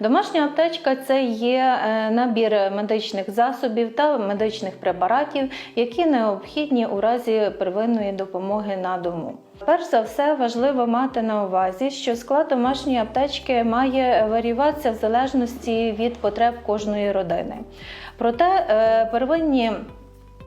Домашня аптечка це є е, набір медичних засобів та медичних препаратів, які необхідні у разі первинної допомоги на дому. Перш за все важливо мати на увазі, що склад домашньої аптечки має варіюватися в залежності від потреб кожної родини. Проте е, первинні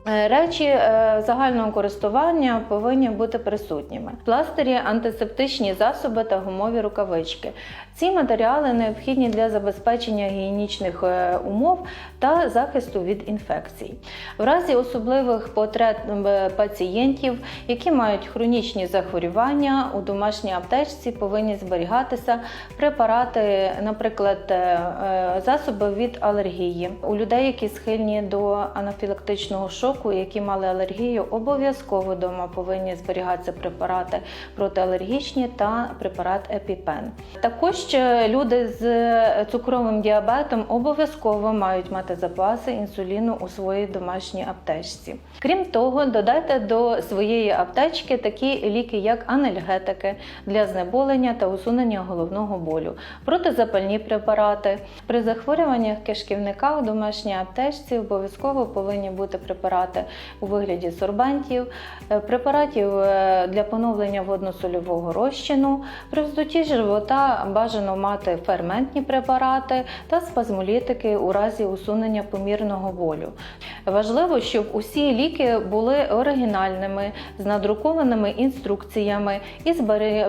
Речі е, загального користування повинні бути присутніми. Пластирі антисептичні засоби та гумові рукавички. Ці матеріали необхідні для забезпечення гігієнічних е, умов та захисту від інфекцій. В разі особливих потреб е, пацієнтів, які мають хронічні захворювання, у домашній аптечці повинні зберігатися препарати, наприклад, е, е, засоби від алергії. У людей, які схильні до анафілактичного шоку, які мали алергію, обов'язково вдома повинні зберігатися препарати протиалергічні та препарат епіпен. Також е, люди з цукровим діабетом обов'язково мають мати запаси інсуліну у своїй домашній аптечці. Крім того, додайте до своєї аптечки такі ліки, як анальгетики для знеболення та усунення головного болю, протизапальні препарати. При захворюваннях кишківника у домашній аптечці обов'язково повинні бути препарати у вигляді сорбентів, е, препаратів е, для поновлення водно-сольового розчину. При вздутті живота бажано мати ферментні препарати та спазмолітики у разі усунення помірного болю. Важливо, щоб усі ліки були оригінальними, з надрукованими інструкціями і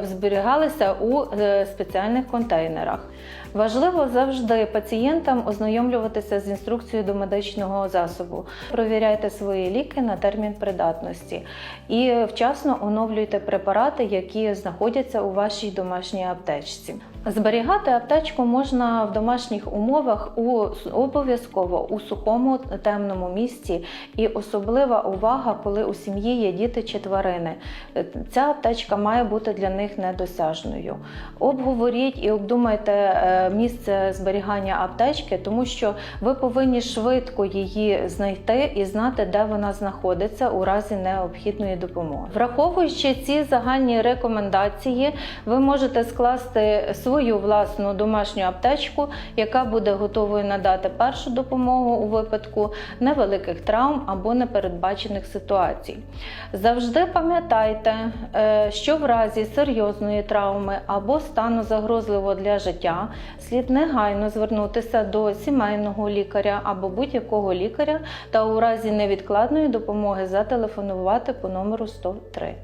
зберігалися у е, спеціальних контейнерах. Важливо завжди пацієнтам ознайомлюватися з інструкцією до медичного засобу. Провіряйте свої ліки на термін придатності і вчасно оновлюйте препарати, які знаходяться у вашій домашній аптечці. Зберігати аптечку можна в домашніх умовах у обов'язково у сухому темному місці, і особлива увага, коли у сім'ї є діти чи тварини. Ця аптечка має бути для них недосяжною. Обговоріть і обдумайте е, місце зберігання аптечки, тому що ви повинні швидко її знайти і знати, де вона знаходиться у разі необхідної допомоги. Враховуючи ці загальні рекомендації, ви можете скласти свою власну домашню аптечку, яка буде готовою надати першу допомогу у випадку невеликих травм або непередбачених ситуацій. Завжди пам'ятайте, е, що в разі серйозної травми або стану загрозливого для життя слід негайно звернутися до сімейного лікаря або будь-якого лікаря та у разі невідкладної допомоги зателефонувати по номеру 103.